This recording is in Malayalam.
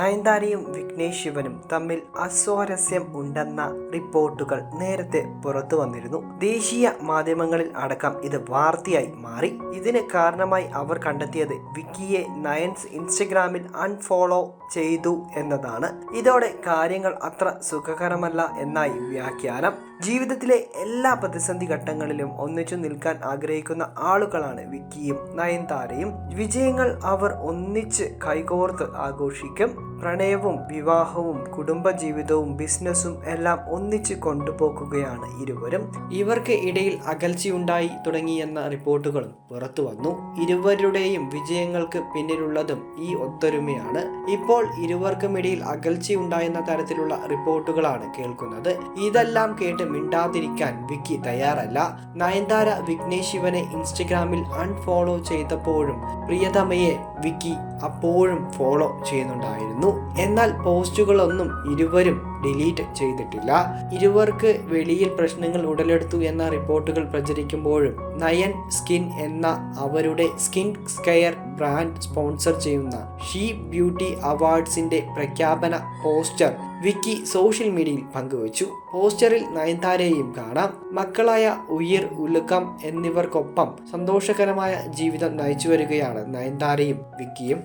നയൻതാരയും വിഘ്നേഷ് ശിവനും തമ്മിൽ അസ്വാരസ്യം ഉണ്ടെന്ന റിപ്പോർട്ടുകൾ നേരത്തെ പുറത്തു വന്നിരുന്നു. ദേശീയ മാധ്യമങ്ങളിൽ അടക്കം ഇത് വാർത്തയായി മാറി. ഇതിന് കാരണമായി അവർ കണ്ടെത്തിയത് വിക്കിയെ നയൻസ് ഇൻസ്റ്റഗ്രാമിൽ അൺഫോളോ ചെയ്തു എന്നതാണ്. ഇതോടെ കാര്യങ്ങൾ അത്ര സുഖകരമല്ല എന്നായി വ്യാഖ്യാനം. ജീവിതത്തിലെ എല്ലാ പ്രതിസന്ധി ഘട്ടങ്ങളിലും ഒന്നിച്ചു നിൽക്കാൻ ആഗ്രഹിക്കുന്ന ആളുകളാണ് വിക്കിയും നയൻതാരയും. വിജയങ്ങൾ അവർ ഒന്നിച്ച് കൈകോർത്ത് ആഘോഷിക്കും. പ്രണയവും വിവാഹവും കുടുംബജീവിതവും ബിസിനസ്സും എല്ലാം ഒന്നിച്ച് കൊണ്ടുപോകുകയാണ് ഇരുവരും. ഇവർക്ക് ഇടയിൽ അകൽച്ചയുണ്ടായി തുടങ്ങിയെന്ന റിപ്പോർട്ടുകളും പുറത്തു വന്നു. ഇരുവരുടെയും വിജയങ്ങൾക്ക് പിന്നിലുള്ളതും ഈ ഒത്തൊരുമയാണ്. ഇപ്പോൾ ഇരുവർക്കും ഇടയിൽ അകൽച്ചയുണ്ടായെന്ന തരത്തിലുള്ള റിപ്പോർട്ടുകളാണ് കേൾക്കുന്നത്. ഇതെല്ലാം കേട്ട് മിണ്ടാതിരിക്കാൻ വിക്കി തയ്യാറല്ല. നയൻതാര വിഘ്നേഷ് ശിവനെ ഇൻസ്റ്റഗ്രാമിൽ അൺഫോളോ ചെയ്തപ്പോഴും പ്രിയതമയെ വിക്കി അപ്പോഴും ഫോളോ ചെയ്യുന്നുണ്ടായിരുന്നു. എന്നാൽ പോസ്റ്റുകളൊന്നും ഇരുവരും ഡിലീറ്റ് ചെയ്തിട്ടില്ല. ഇരുവർക്ക് വെളിയിൽ പ്രശ്നങ്ങൾ ഉടലെടുത്തു എന്ന റിപ്പോർട്ടുകൾ പ്രചരിക്കുമ്പോഴും നയൻ സ്കിൻ എന്ന അവരുടെ സ്കിൻ സ്കെയർ ബ്രാൻഡ് സ്പോൺസർ ചെയ്യുന്ന ഷീ ബ്യൂട്ടി അവാർഡ്സിന്റെ പ്രഖ്യാപന പോസ്റ്റർ വിക്കി സോഷ്യൽ മീഡിയയിൽ പങ്കുവച്ചു. പോസ്റ്ററിൽ നയൻതാരയെയും കാണാം. മക്കളായ ഉയർ ഉലുക്കം എന്നിവർക്കൊപ്പം സന്തോഷകരമായ ജീവിതം നയിച്ചു വരികയാണ് നയൻതാരയും വിക്കിയും.